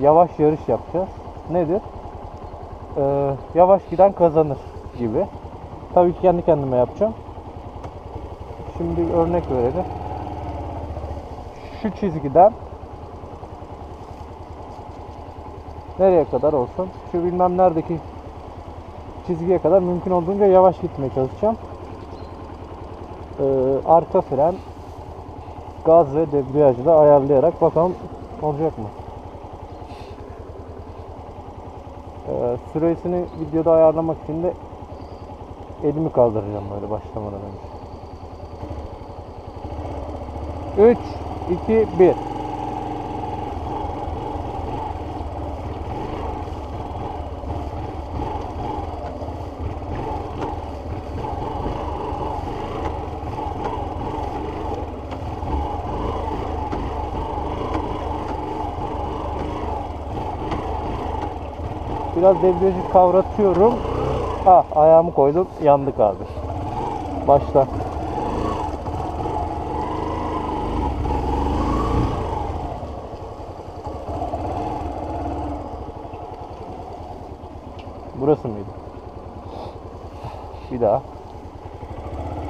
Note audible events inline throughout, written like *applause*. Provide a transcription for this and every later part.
yavaş yarış yapacağız. Nedir? Ee, yavaş giden kazanır gibi. Tabii ki kendi kendime yapacağım. Şimdi örnek verelim. Şu çizgiden nereye kadar olsun? Şu bilmem neredeki çizgiye kadar mümkün olduğunca yavaş gitmeye çalışacağım. Ee, arka fren, gaz ve debriyajı da ayarlayarak bakalım olacak mı? Ee, süresini videoda ayarlamak için de elimi kaldıracağım böyle başlamadan önce. 3, 2, 1. Biraz debriyajı kavratıyorum. Ah ayağımı koydum yandık abi. Başla. Burası mıydı? Bir daha.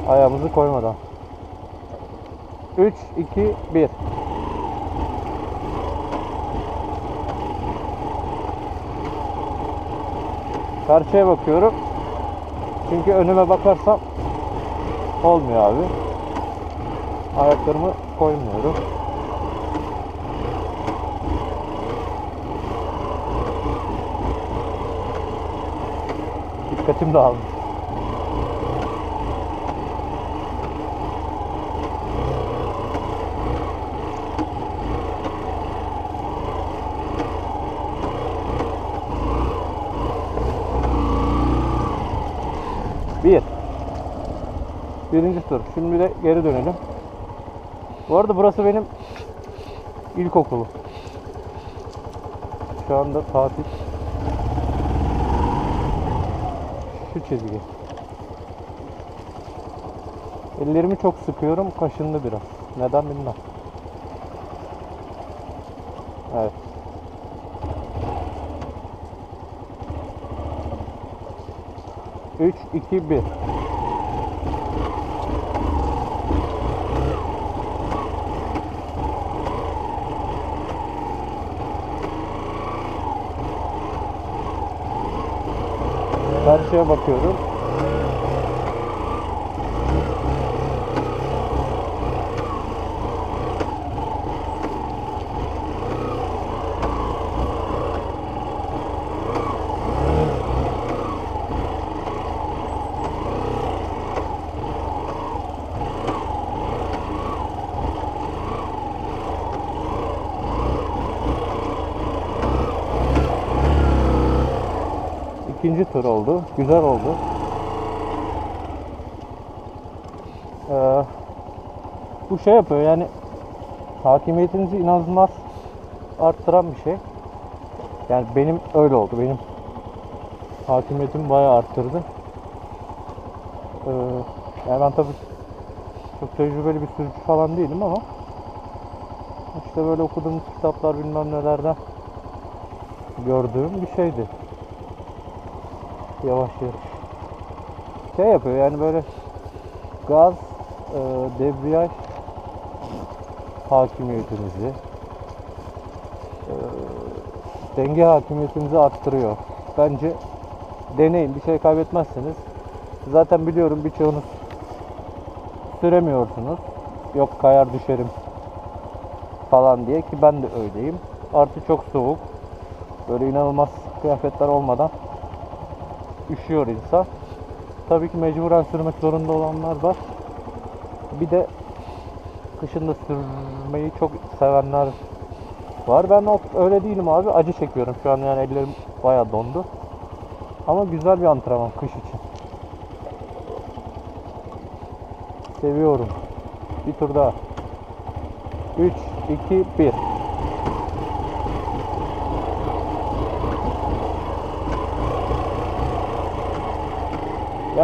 Ayağımızı koymadan. 3, 2, 1. Karşıya bakıyorum. Çünkü önüme bakarsam olmuyor abi. Ayaklarımı koymuyorum. Dikkatim dağılmış. Bir. Birinci tur. Şimdi de geri dönelim. Bu arada burası benim ilkokulu. Şu anda tatil. Şu çizgi. Ellerimi çok sıkıyorum. Kaşındı biraz. Neden bilmem. 3, 2, 1. Karşıya bakıyorum. İkinci tur oldu. Güzel oldu. Ee, bu şey yapıyor yani hakimiyetinizi inanılmaz arttıran bir şey. Yani benim öyle oldu. Benim hakimiyetimi bayağı arttırdı. Ee, yani ben tabii çok tecrübeli bir sürücü falan değilim ama işte böyle okuduğumuz kitaplar bilmem nelerden gördüğüm bir şeydi yavaş yarış. Şey yapıyor yani böyle gaz, e, debriyaj hakimiyetinizi, e, denge hakimiyetinizi arttırıyor. Bence deneyin bir şey kaybetmezseniz. Zaten biliyorum birçoğunuz süremiyorsunuz. Yok kayar düşerim falan diye ki ben de öyleyim. Artı çok soğuk. Böyle inanılmaz kıyafetler olmadan üşüyor insan. Tabii ki mecburen sürmek zorunda olanlar var. Bir de kışın da sürmeyi çok sevenler var. Ben öyle değilim abi. Acı çekiyorum şu an yani ellerim bayağı dondu. Ama güzel bir antrenman kış için. Seviyorum. Bir tur daha. 3, 2, 1.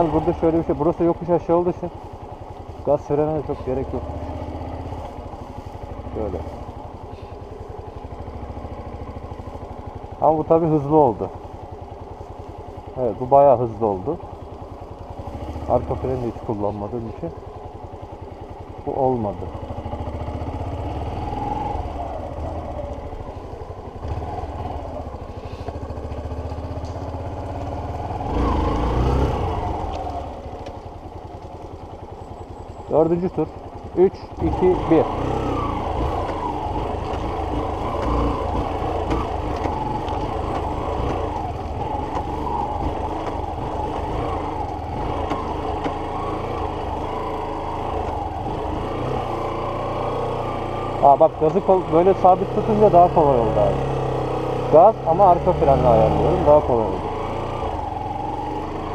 Yalnız burada şöyle bir şey. Burası yokuş aşağı olduğu için gaz frene de çok gerek yok. Şöyle. Ama bu tabi hızlı oldu. Evet bu bayağı hızlı oldu. Arka freni hiç kullanmadığım için bu olmadı. Dördüncü tur. 3, 2, 1. Aa bak gazı böyle sabit tutunca daha kolay oldu abi. Gaz ama arka frenle ayarlıyorum. Daha kolay oldu.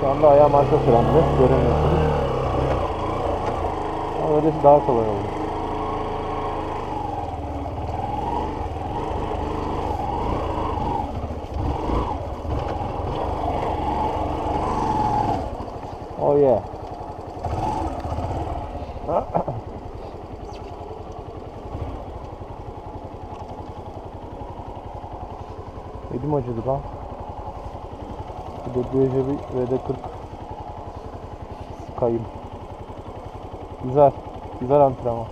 Şu anda ayağım arka frende. Göremiyorsunuz. Öylesi daha kolay oldu. Oh yeah. *coughs* Elim acıdı lan. Bir de DJB VD40 sıkayım. Güzel. Güzel antrenman.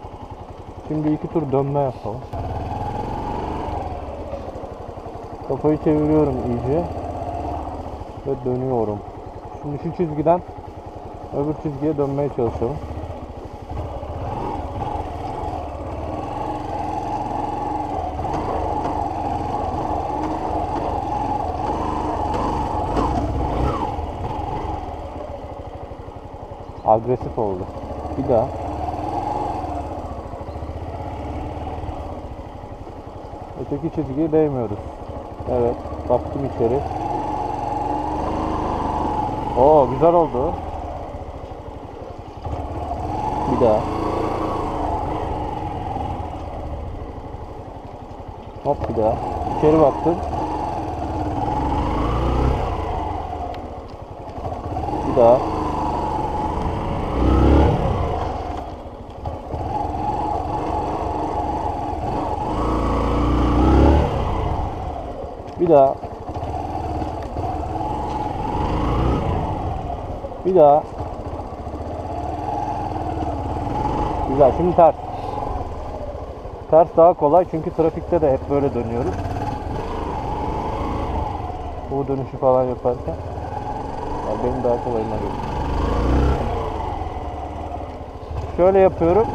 Şimdi iki tur dönme yapalım. Kafayı çeviriyorum iyice. Ve dönüyorum. Şimdi şu çizgiden öbür çizgiye dönmeye çalışalım. Agresif oldu. Bir daha. Öteki çizgiye değmiyoruz. Evet. Baktım içeri. Oo güzel oldu. Bir daha. Hop bir daha. İçeri baktım. Bir daha. Bir daha. Bir. Güzel. Şimdi ters. Ters daha kolay çünkü trafikte de hep böyle dönüyoruz. Bu dönüşü falan yaparken. Ya benim daha kolayıma geliyor. Şöyle yapıyorum.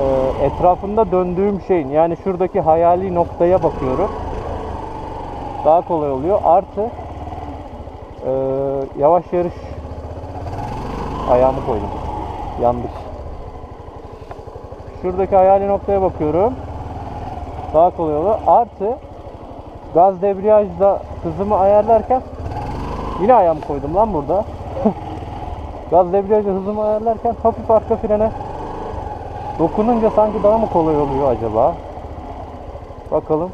Ee, etrafında döndüğüm şeyin yani şuradaki hayali noktaya bakıyorum. Daha kolay oluyor. Artı yavaş yarış ayağımı koydum. Yandık. Şuradaki hayali noktaya bakıyorum. Daha kolay oluyor. Artı gaz debriyajda hızımı ayarlarken yine ayağımı koydum lan burada. *laughs* gaz debriyajda hızımı ayarlarken hafif arka frene dokununca sanki daha mı kolay oluyor acaba? Bakalım.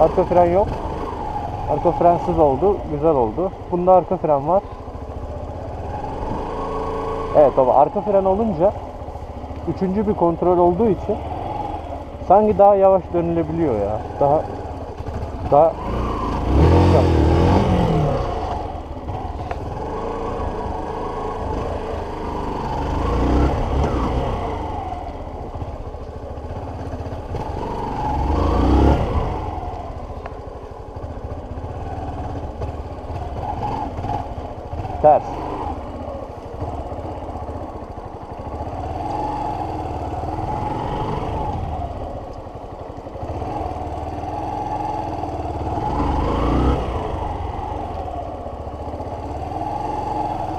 Arka fren yok. Arka frensiz oldu. Güzel oldu. Bunda arka fren var. Evet baba arka fren olunca üçüncü bir kontrol olduğu için sanki daha yavaş dönülebiliyor ya. Daha daha ters.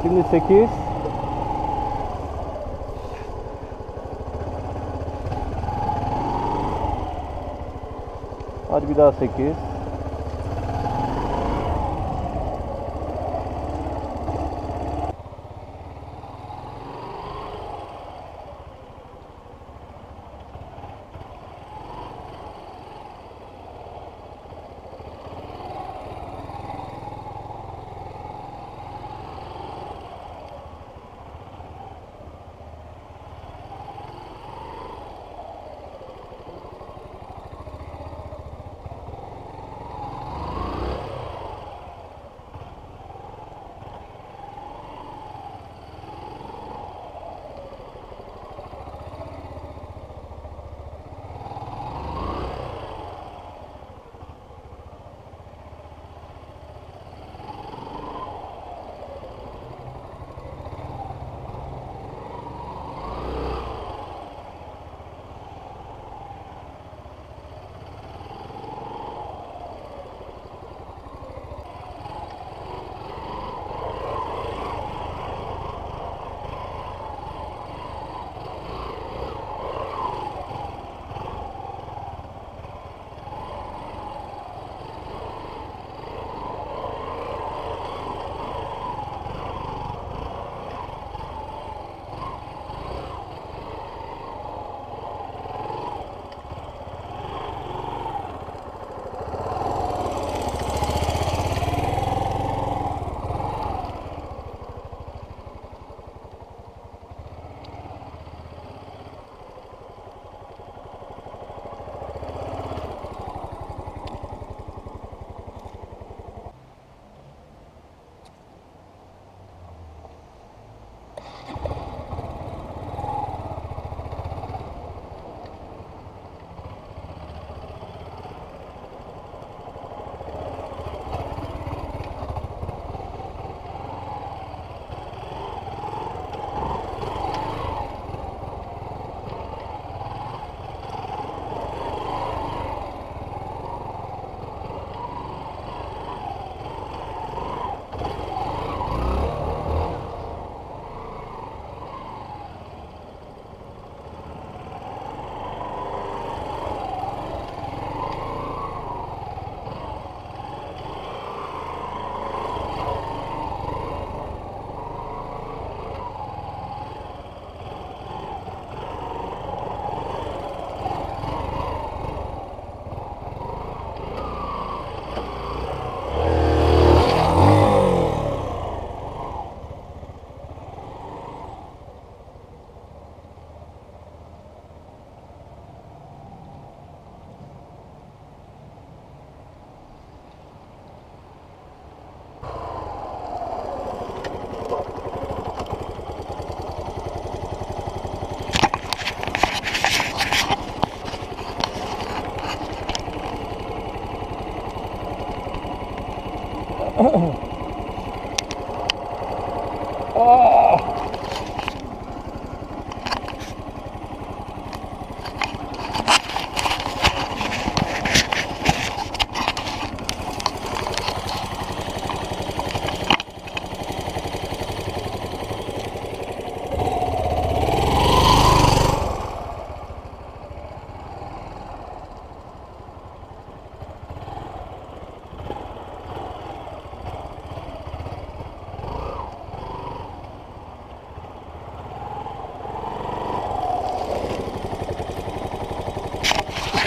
Şimdi 8 Hadi bir daha 8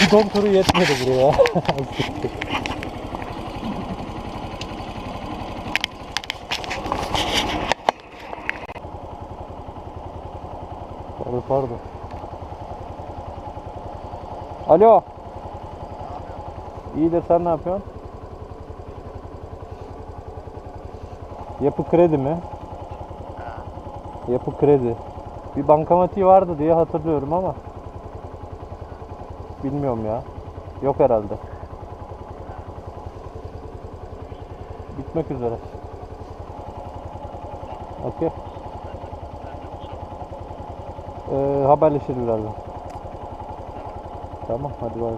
Bidon turu yetmedi buraya. pardon pardon. Alo. İyi de sen ne yapıyorsun? Yapı kredi mi? Yapı kredi. Bir bankamatiği vardı diye hatırlıyorum ama. Bilmiyorum ya. Yok herhalde. Bitmek üzere. Okey. Ee, haberleşiriz birazdan. Tamam hadi bay.